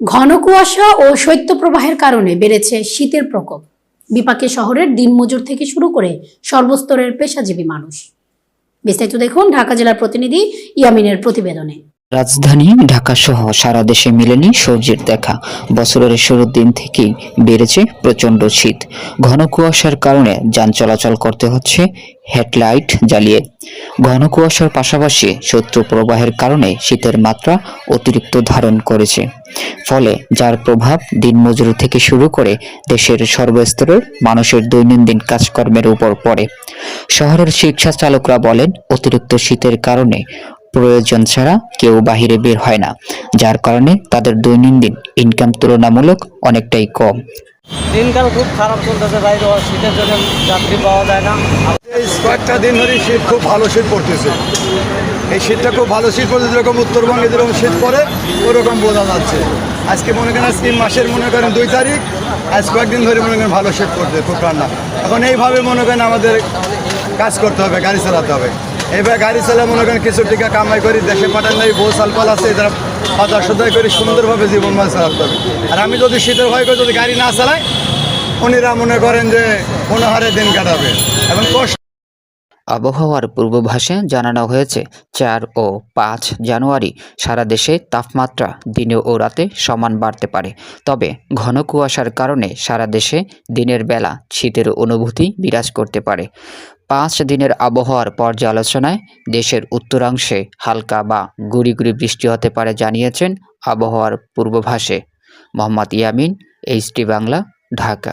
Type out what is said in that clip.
ঘন কুয়াশা ও শৈত্যপ্রবাহের কারণে বেড়েছে শীতের প্রকোপ। বিপাকে শহরের দিনমজুর থেকে শুরু করে সর্বস্তরের পেশাজীবী মানুষ। বিস্তারিত দেখুন ঢাকা জেলার প্রতিনিধি ইয়ামিনের প্রতিবেদনে। রাজধানী, ঢাকা সহ সারা দেশে মিলেনি সূর্যের দেখা। বছরের শুরুর দিন থেকেই বেড়েছে প্রচণ্ড শীত। ঘন কুয়াশার কারণে যান চলাচল করতে হচ্ছে হেডলাইট জ্বালিয়ে। ঘন কুয়াশার পাশাপাশি শত্রু প্রবাহের কারণে শীতের মাত্রা অতিরিক্ত ধারণ করেছে। ফলে যার প্রভাব দিনমজুর থেকে শুরু করে দেশের সর্বস্তরের মানুষের দৈনন্দিন কাজকর্মের উপর পড়ে। শহরের শিক্ষা চালকরা বলেন, অতিরিক্ত শীতের কারণে প্রয়োজন ছাড়া কেউ বাহিরে বের হয় না, যার কারণে তাদের দৈনন্দিন ইনকাম তুলনামূলক অনেকটাই কম। দিনকাল খুব খারাপ চলতেছে ভাই শীতের জন্য যাত্রী পাওয়া যায় না। কয়েকটা দিন ধরে শীত খুব ভালো শীত পড়তেছে। এই শীতটা খুব ভালো শীত পড়তে যেরকম উত্তরবঙ্গে যেরকম শীত পড়ে, ওরকম বোঝা যাচ্ছে। আজকে মনে করেন আজকে মাসের মনে করেন দুই তারিখ, আজ কয়েকদিন ধরে মনে করেন ভালো শীত পড়ছে, খুব ঠান্ডা। এখন এইভাবে মনে করেন আমাদের কাজ করতে হবে, গাড়ি চালাতে হবে। এইভাবে গাড়ি চালা মনে করেন কিছু টিকা কামাই করি, দেশে পাঠান নাই, বউ সালপাল আছে, এদের বাজার সদাই করে সুন্দরভাবে জীবনমান চালাতে হবে। আর আমি যদি শীতের ভয় করে যদি গাড়ি না চালাই, উনিরা মনে করেন যে অনাহারে দিন কাটাবে। এখন কষ্ট আবহাওয়ার পূর্বাভাসে জানানো হয়েছে, চার ও পাঁচ জানুয়ারি সারা দেশে তাপমাত্রা দিনে ও রাতে সমান বাড়তে পারে। তবে ঘন কুয়াশার কারণে সারা দেশে দিনের বেলা শীতের অনুভূতি বিরাজ করতে পারে। পাঁচ দিনের আবহাওয়ার পর্যালোচনায় দেশের উত্তরাংশে হালকা বা গুড়ি গুড়ি বৃষ্টি হতে পারে জানিয়েছেন আবহাওয়ার পূর্বাভাসে। Mohammad Yamin HT Bangla, Dhaka.